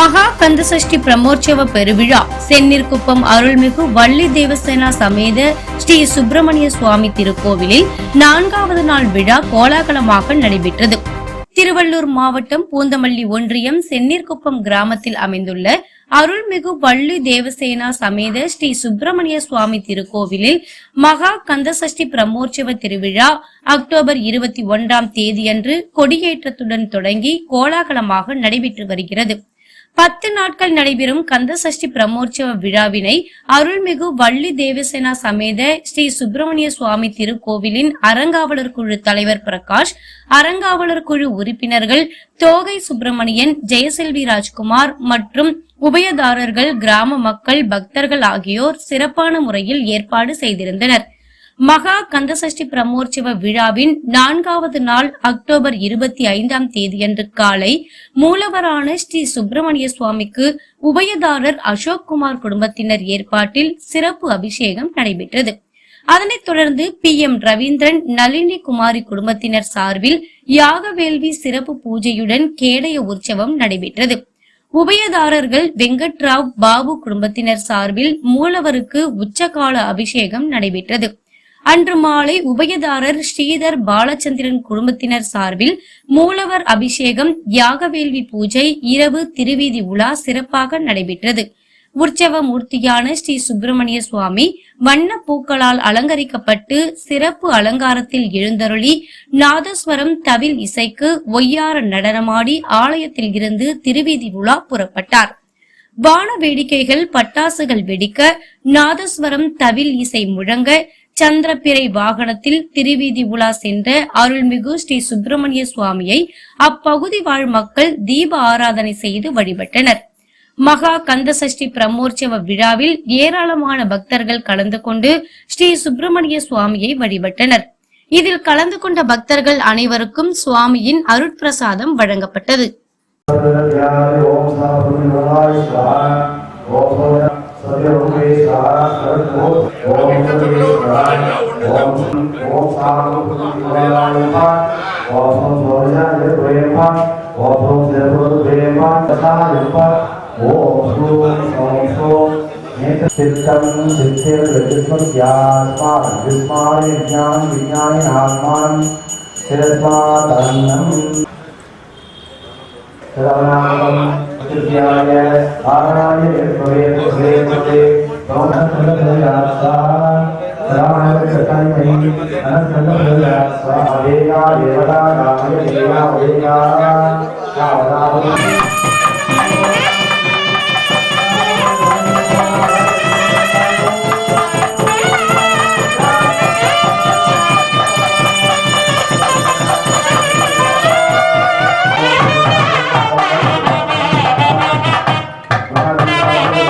மகா கந்தசஷ்டி பிரமோற்சவ பெருவிழா. சென்னிற்குப்பம் அருள்மிகு வள்ளி தேவசேனா சமேத ஸ்ரீ சுப்பிரமணிய சுவாமி திருக்கோவிலில் நான்காவது நாள் விழா கோலாகலமாக நடைபெற்றது. திருவள்ளூர் மாவட்டம் பூந்தமல்லி ஒன்றியம் சென்னிற்குப்பம் கிராமத்தில் அமைந்துள்ள அருள்மிகு வள்ளி தேவசேனா சமேத ஸ்ரீ சுப்பிரமணிய சுவாமி திருக்கோவிலில் மகா கந்தசஷ்டி பிரமோற்சவ திருவிழா அக்டோபர் இருபத்தி ஒன்றாம் தேதியன்று கொடியேற்றத்துடன் தொடங்கி கோலாகலமாக நடைபெற்று வருகிறது. பத்து நாட்கள் நடைபெறும் கந்தசஷ்டி பிரமோற்சவ விழாவினை அருள்மிகு வள்ளி தேவசேனா சமேத ஸ்ரீ சுப்பிரமணிய சுவாமி திருக்கோவிலின் அறங்காவலர் குழு தலைவர் பிரகாஷ் அறங்காவலர் குழு உறுப்பினர்கள் தோகை சுப்பிரமணியன் ஜெயசெல்வி ராஜ்குமார் மற்றும் உபயதாரர்கள் கிராம மக்கள் பக்தர்கள் ஆகியோர் சிறப்பான முறையில் ஏற்பாடு செய்திருந்தனர். மகா கந்தசஷ்டி பிரமோற்சவ விழாவின் நான்காவது நாள் அக்டோபர் இருபத்தி ஐந்தாம் தேதியன்று காலை மூலவரான ஸ்ரீ சுப்பிரமணிய சுவாமிக்கு உபயதாரர் அசோக் குமார் குடும்பத்தினர் ஏற்பாட்டில் சிறப்பு அபிஷேகம் நடைபெற்றது. அதனைத் தொடர்ந்து பி எம் ரவீந்திரன் நளினி குமாரி குடும்பத்தினர் சார்பில் யாகவேள்வி சிறப்பு பூஜையுடன் கேடய உற்சவம் நடைபெற்றது. உபயதாரர்கள் வெங்கட்ராவ் பாபு குடும்பத்தினர் சார்பில் மூலவருக்கு உச்சகால அபிஷேகம் நடைபெற்றது. அன்று மாலை உபயதாரர் ஸ்ரீதர் பாலச்சந்திரன் குடும்பத்தினர் சார்பில் மூலவர் அபிஷேகம் யாகவேள்வி பூஜை இரவு திருவீதி உலா சிறப்பாக நடைபெற்றது. உற்சவ மூர்த்தியான ஸ்ரீ சுப்பிரமணிய சுவாமி வண்ண பூக்களால் அலங்கரிக்கப்பட்டு சிறப்பு அலங்காரத்தில் எழுந்தருளி நாதஸ்வரம் தவில் இசைக்கு ஒய்யார நடனமாடி ஆலயத்தில் இருந்து திருவீதி உலா புறப்பட்டார். வான வேடிக்கைகள் பட்டாசுகள் வெடிக்க நாதஸ்வரம் தவில் இசை முழங்க சந்திரப்பிறை வாகனத்தில் திருவீதி உலா சென்ற அருள்மிகு ஸ்ரீ சுப்பிரமணிய சுவாமியை அப்பகுதி வாழ் மக்கள் தீப ஆராதனை செய்து வழிபட்டனர். மகா கந்தசஷ்டி பிரமோற்சவ விழாவில் ஏராளமான பக்தர்கள் கலந்து கொண்டு ஸ்ரீ சுப்பிரமணிய சுவாமியை வழிபட்டனர். இதில் கலந்து கொண்ட பக்தர்கள் அனைவருக்கும் சுவாமியின் அருட்பிரசாதம் வழங்கப்பட்டது. सर्वे सारा सर्व ओम ओम ओम सामनुपुतिवालायपा ओम सोर्याय द्वयपा ओम देवद्वयपा तथायपा ओम श्रूम ओम सोम नेत्र सिद्धम सिद्धे प्रतिस्मर ज्ञात्मा विस्माय ज्ञान विज्ञान आत्मान तिरस्मा तन्नम सर्वनामम तृतीयाय आरणाय यद्भवे भवे भवे भवनसन्दभयास्सा रामाय कृताय अनसन्दभयास्सा अवेया देवता रामाय देवा अवेया रावणाय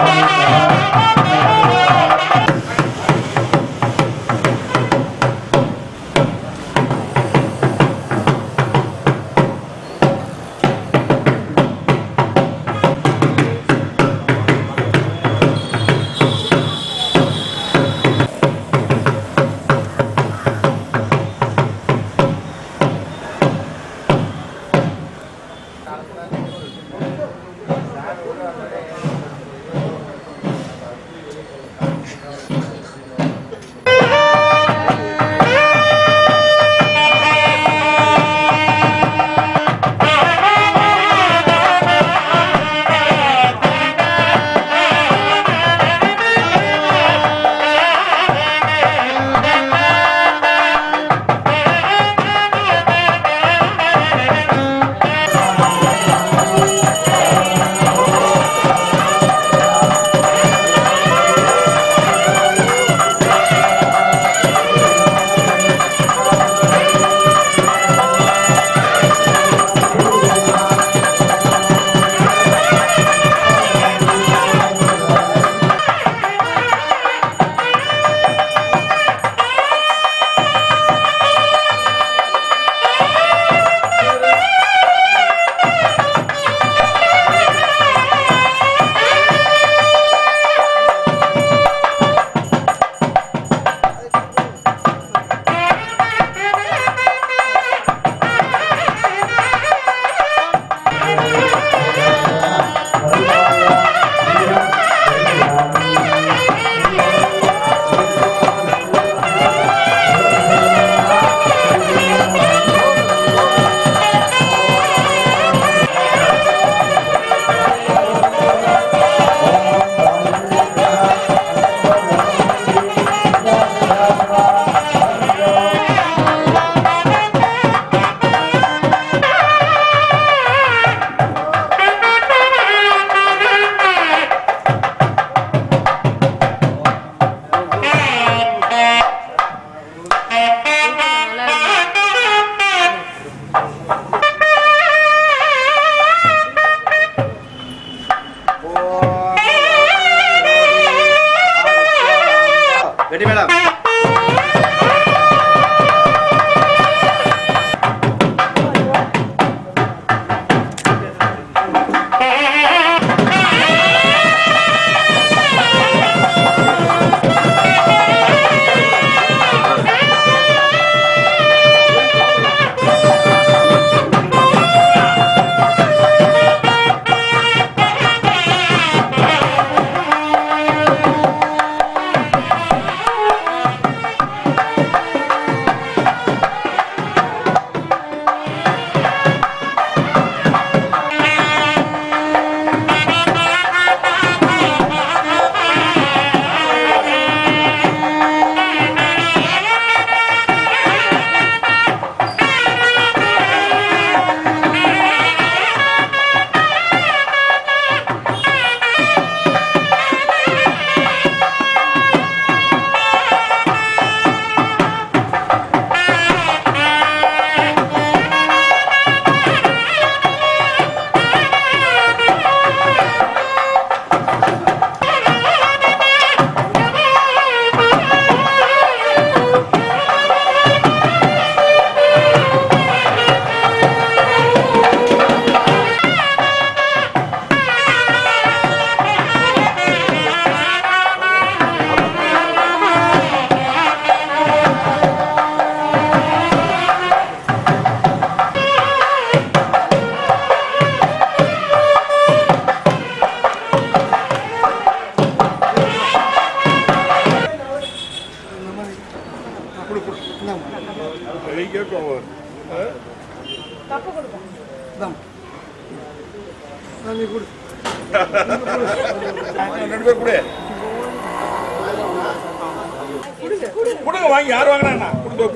Música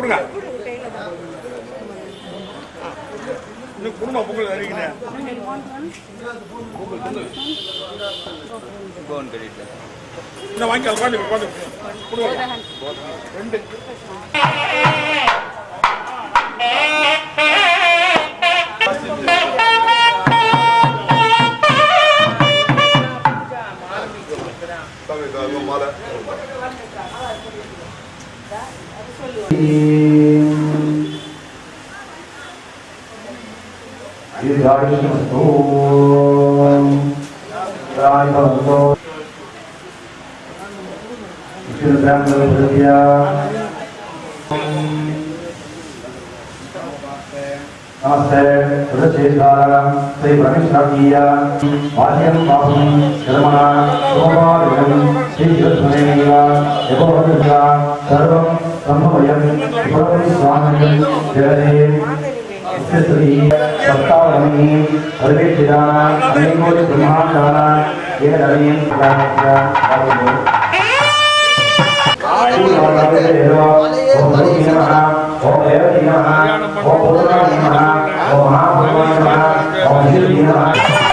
கொடுங்க. இன்னும் குடும்ப பொங்கல் அறிவிங்க இன்னும் வாங்கி அது கொடுங்க. ரெண்டு. यशतो राघवतो श्रीब्रह्मविद्या नमस्ते हृदयशेषारं श्रीप्रविष्णवीया वाद्यं पापं कर्मणा सोमादिनं श्रीकृष्णेनैव यभवद्विधा सर्वं ब्रह्मवयं सुप्रभुस्वामिनं जगदेव சரஸ்வதி சப்தாவணி பரமேஸ்வரான அனைவோடு பிரம்மாண்டான ஏழரையும் ஓம் ஓம் ஓம் ஓம்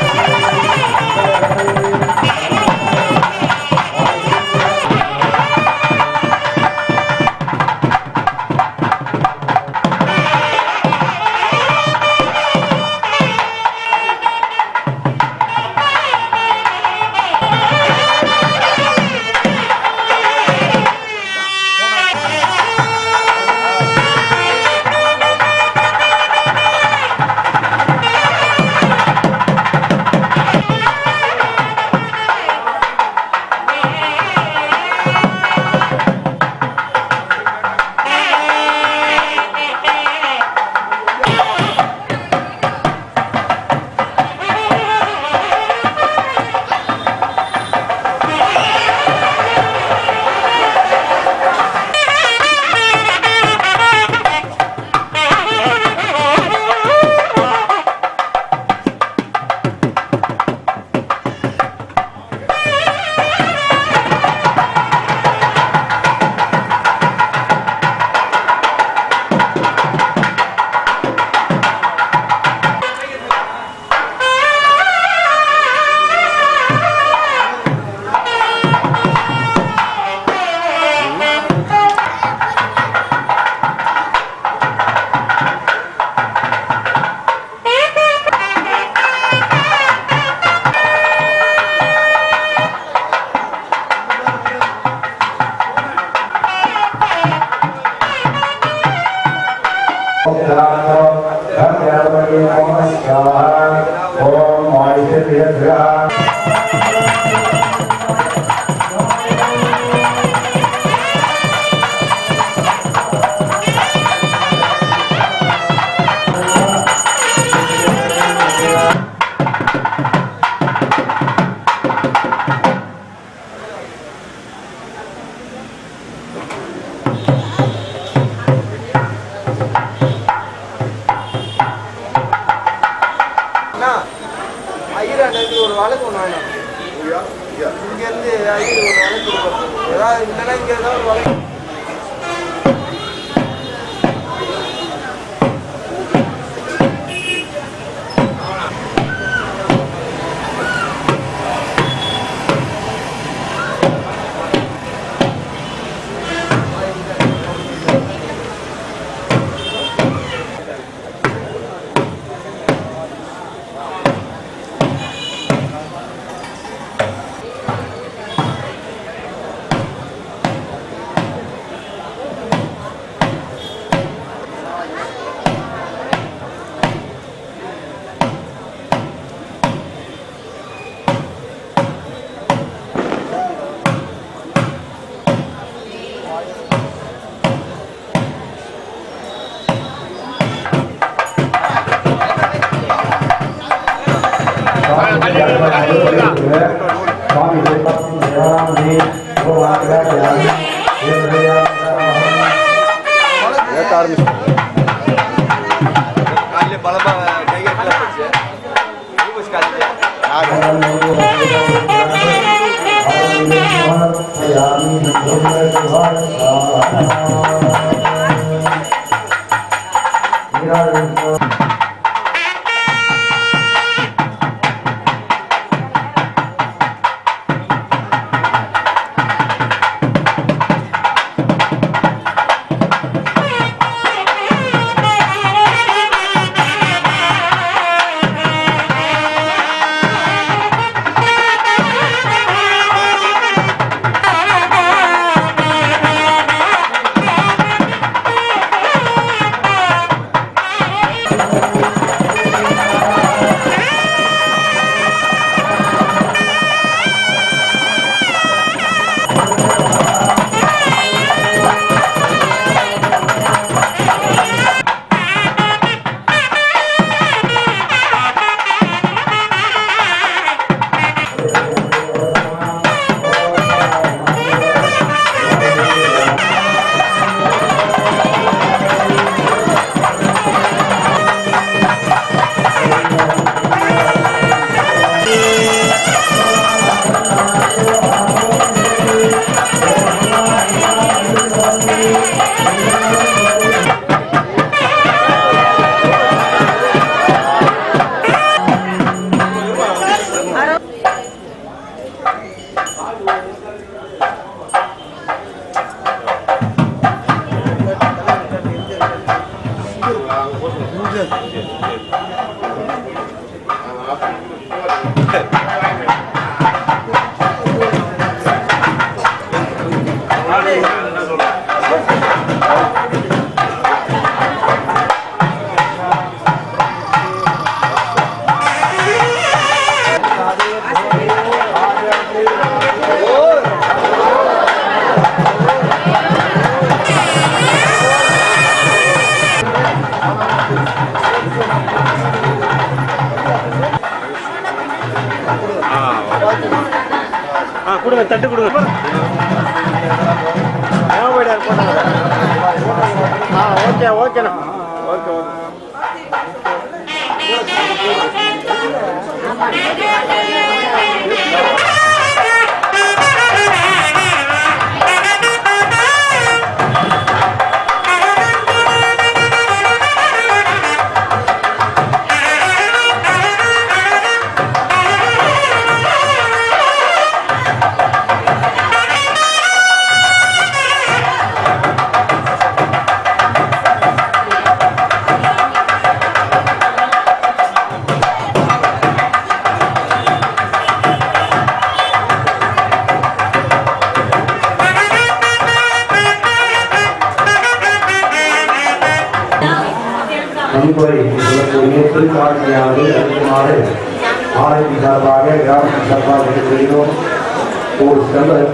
सुंदर सुंदर स्वामी जगत सिंह भगवान का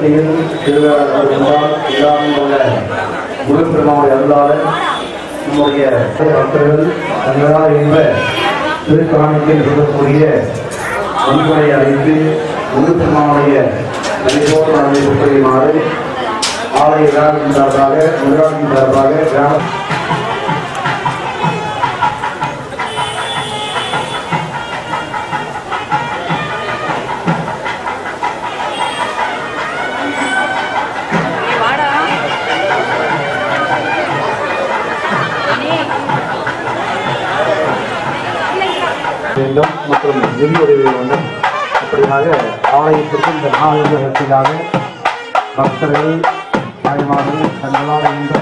செல்வத்தையும் திருவிழாக்கள் என்றால் எல்லாமே உள்ள முழுப்பெருமாவுடைய அருளாளர் நம்முடைய பக்தர்கள் தங்களால் என்ப திருக்காணிக்கில் இருக்கக்கூடிய அன்புரை அழைத்து முழுப்பெருமாவுடைய நடைபோட்டு நடந்து புரியுமாறு ஆலய விழாவின் சார்பாக முதலாளியின் சார்பாக கிராம மற்றும் உதவி வேண்டும் அப்படியாக ஆலயத்திற்கு இந்த நாள் நிகழ்ச்சியாக பக்தர்கள் தாய்மார்கள் தங்களால் என்ற